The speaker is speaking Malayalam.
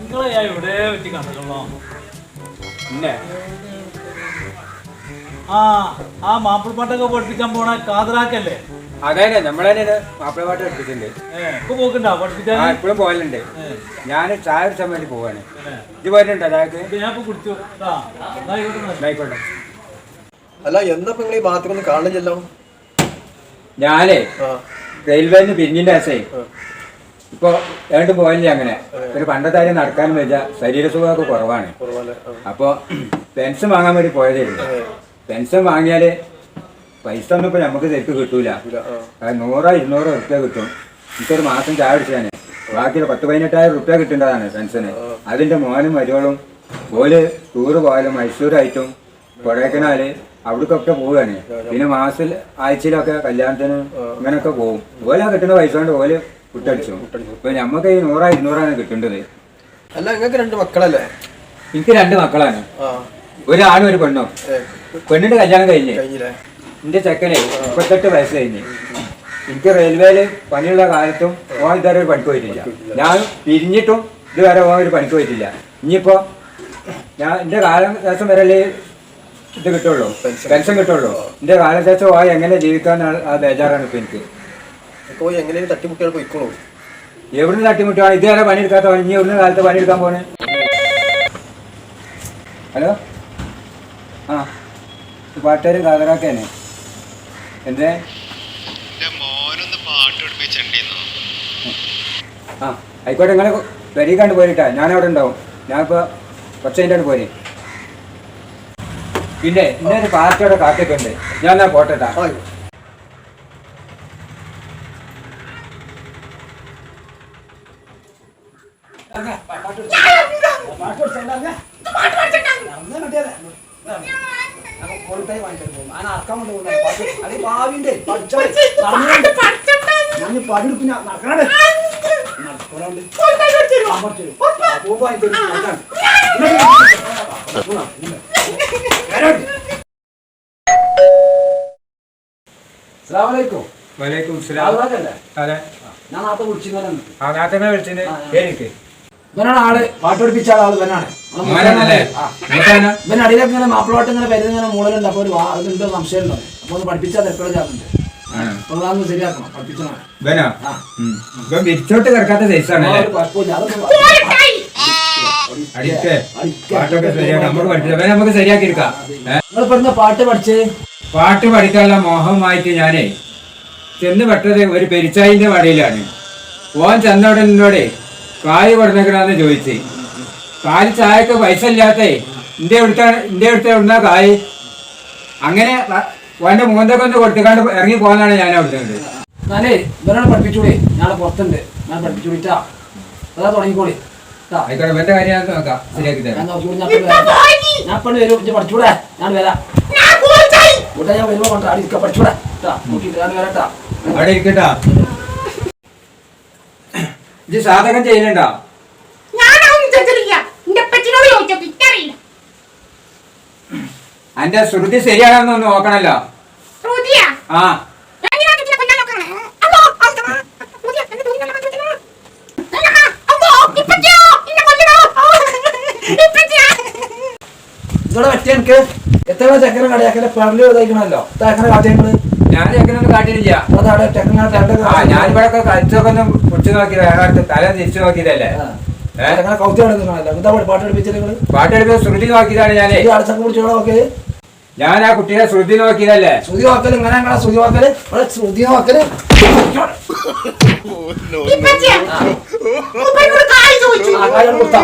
നിങ്ങളെ ഞാൻ ഇവിടെ വെച്ച് കണ്ടിട്ടുള്ളോ പിന്നെ ആ ആ മാപ്പിൾപ്പാട്ടൊക്കെ പഠിപ്പിക്കാൻ പോണ കാതറാക്കല്ലേ അതെ അതെ നമ്മളെ മാപ്പിളപ്പാട്ട് പഠിപ്പിച്ചിട്ടുണ്ട്. പോക്കുണ്ടോ? ആ പഠിപ്പിക്കാൻ ഇപ്പോഴും പോകലുണ്ട് ഞാൻ ചായ കുടിച്ചാൻ വേണ്ടി പോവാണ്. ഇത് വരുന്നുണ്ടോ ഞാൻ കുടിച്ചു. എന്നാ ആയിക്കോട്ടെ. ആയിക്കോട്ടെ. അല്ല എന്താ ഇപ്പൊ നിങ്ങൾ ഈ ബാത്റൂം കാണില്ലല്ലോ ഞാനേ ആ. റെയിൽവേന്ന് പിരിഞ്ഞിന്റെ ആശേ. ഇപ്പൊ ഏണ്ടും പോയില്ലേ അങ്ങനെ. ഒരു പണ്ടത്തെ കാര്യം നടക്കാനും വെച്ച ശരീരസുഖമൊക്കെ കുറവാണ്. കുറവല്ലേ അപ്പൊ പെൻഷൻ വാങ്ങാൻ വേണ്ടി പോയതായിരുന്നു പെൻഷൻ വാങ്ങിയാൽ പൈസ ഒന്നും ഇപ്പൊ നമുക്ക് ശരിക്കും കിട്ടൂല. നൂറോ ഇരുന്നൂറോ റുപ്യ കിട്ടും. എനിക്കൊരു മാസം ചായ അടിച്ചാണ് ബാക്കി പത്ത് പതിനെട്ടായിരം റുപ്യ കിട്ടേണ്ടതാണ് പെൻഷന്. അതിന്റെ മോനും മരുവളും ഓൽ ടൂറ് പോയാലും മൈസൂരായിട്ടും കൊടൈക്കനാല് അവിടേക്കൊക്കെ പോവുകയാണ് പിന്നെ മാസത്തിൽ ആഴ്ചയിലൊക്കെ കല്യാണത്തിന് ഇങ്ങനെയൊക്കെ പോകും ഓല കിട്ടുന്ന പൈസ കൊണ്ട് ഓൽ കുട്ടടിച്ചു ഇപ്പൊ നമുക്ക് ഈ നൂറാ ഇരുന്നൂറാണ് കിട്ടേണ്ടത്. അല്ല നിങ്ങൾക്ക് രണ്ട് മക്കളല്ലേ? എനിക്ക് രണ്ട് മക്കളാണ്. ഒരാണും ഒരു പെണ്ണോ. പെണ്ണിന്റെ കല്യാണം കഴിഞ്ഞ്. എന്റെ ചെക്കനെ മുപ്പത്തെട്ട് വയസ്സ് കഴിഞ്ഞ്. എനിക്ക് റെയിൽവേയിൽ പണിയുള്ള കാലത്തും ഓൻ ഇതുവരെ ഒരു പണിക്ക് പോയിട്ടില്ല. ഞാൻ പിരിഞ്ഞിട്ടും ഇതുവരെ ഓൻ ഒരു പണിക്ക് പോയിട്ടില്ല. ഇനിയിപ്പോ ഞാൻ എന്റെ കാലശേഷം വരല്ലേ ഇത് കിട്ടുള്ളൂ? പെൻഷൻ. കിട്ടുള്ളൂ. എന്റെ കാലശേഷം ഓ എങ്ങനെ ജീവിക്കാൻ ആ ബേജാറാണ് ഇപ്പൊ എനിക്ക്. ഇപ്പൊ എങ്ങനെയും തട്ടിമുട്ടിയാൽ പോയിക്കോളൂ. എവിടുന്ന് തട്ടിമുട്ടാണ് ഇതുവരെ പണിയെടുക്കാത്ത ഇനി എവിടുന്ന് കാലത്ത് പണിയെടുക്കാൻ പോണേ? ഹലോ? ആ പാട്ടുകാർ കാതറാക്കാനെ എന്തേ? ആ ആയിക്കോട്ടെ നിങ്ങൾ വരി കണ്ട് പോരിട്ടാ. ഞാനവിടെ അവിടെ ഉണ്ടാവും. ഞാനിപ്പോ കുറച്ച് കഴിഞ്ഞാണ് പോരെ. പിന്നെ ഇന്നൊരു പാർട്ടിയുടെ കാത്തൊക്കെ ഉണ്ട്. ഞാൻ എന്നാ പോട്ടെട്ടാ അസ്സലാമലൈക്കും. വലൈക്കും ആളുകളൊക്കെയല്ലേ? അതെ. ഞാൻ നാട്ടിൽ വിളിച്ചിരുന്നു ആ നാട്ടിനെ വിളിച്ചിരുന്നു എനിക്ക്. ഇവനാണ് ആൾ പാട്ട് പഠിപ്പിച്ച ആൾ ഇവനാണ്? ഇവൻ അടിയിലൊക്കെ ഇങ്ങനെ മാപ്പിളോട്ട് ഇങ്ങനെ വരുന്ന ഇങ്ങനെ മൂളലുണ്ട്. അപ്പൊ ഒരു ഇതുണ്ട് സംശയം ഉണ്ടോ അപ്പൊ ഒന്ന് പഠിപ്പിച്ചാൽ എപ്പോഴും അതൊന്ന് ശരിയാക്കണം. ഇവൻ വിരിച്ചോട്ട് കിടക്കാത്ത കുഴപ്പമില്ല. നമുക്ക് നമുക്ക് ശരിയാക്കി എടുക്കാം. പാട്ട് പഠിച്ചേ? പാട്ട് പഠിക്കാനുള്ള മോഹമായിട്ട് ഞാനേ ചെന്ന് പെട്ടത് ഒരു പെരിച്ചായിന്റെ വടയിലാണ്. ഓൻ ചെന്നവിടെ നിന്നോടെ കായ് പഠനക്കണാന്ന് ചോദിച്ചു. കാൽ ചായക്ക് പൈസ ഇല്ലാത്തേ ഇന്റെ എടുത്താണ് ഇന്റെ എടുത്ത എവിടുന്ന കായ്? അങ്ങനെ വന്റെ മൂന്നൊക്കെ ഒന്ന് കൊടുത്തിക്കാണ്ട് ഇറങ്ങി പോകാനാണ് ഞാൻ അവിടുത്തെ എന്നാലേ ഇവരാണ് പഠിപ്പിച്ചൂടെ. ഞാൻ പുറത്തുണ്ട്. ഞാൻ പഠിപ്പിച്ചൂടിട്ടാ. അതാ തുടങ്ങിക്കോളി. ആയിക്കോട്ടെ കാര്യം ഞാൻ നോക്കാം. ശരിയാക്കി തരാം. ഞാൻ. ഞാൻ പണ്ട് വരും. ഇജ്ജ് പഠിച്ചൂടെ? ഞാൻ വരാം. ഇവിടെ ഞാൻ വരുമ്പോ കൊണ്ട് അടി ഇരിക്കാം പഠിച്ചൂടെ. ട്ടാ. നോക്കിയിട്ട് ഞാൻ വരാട്ടാ അവിടെ ഇരിക്കട്ടാ ഇത് സാധകം എനിക്കറിയില്ല. അന്റെ ശ്രുതി ശരിയാണെന്ന് ഒന്ന് നോക്കണല്ലോ ആ? ഇതോടെ പറ്റിയ എനിക്ക് എത്ര ചക്കര കടയാക്കല പറഞ്ഞു ഇതായിക്കണല്ലോ ചക്കര കാട്ടിയങ്ങൾ ഞാൻ ചെക്കനൊന്നും കാട്ടിയില്ല ആ ഞാനിവിടെ കളിച്ചൊക്കെ ഒന്ന് പിടിച്ചു നോക്കിയത് വേറെ അടുത്ത് തല തിരിച്ചു നോക്കിയതല്ലേ പാട്ട് ശ്രുതി നോക്കിയതാണ് ഞാനേ. ഞാൻ ആ കുട്ടിയെ ശ്രുതി നോക്കിയതല്ലേ? ശ്രുതി നോക്കൽ ഇങ്ങനെ ശ്രുതി നോക്കൽ. ഇവിടെ ശ്രുതി നോക്കൽ. കൊടുത്താ കൊടുത്താ.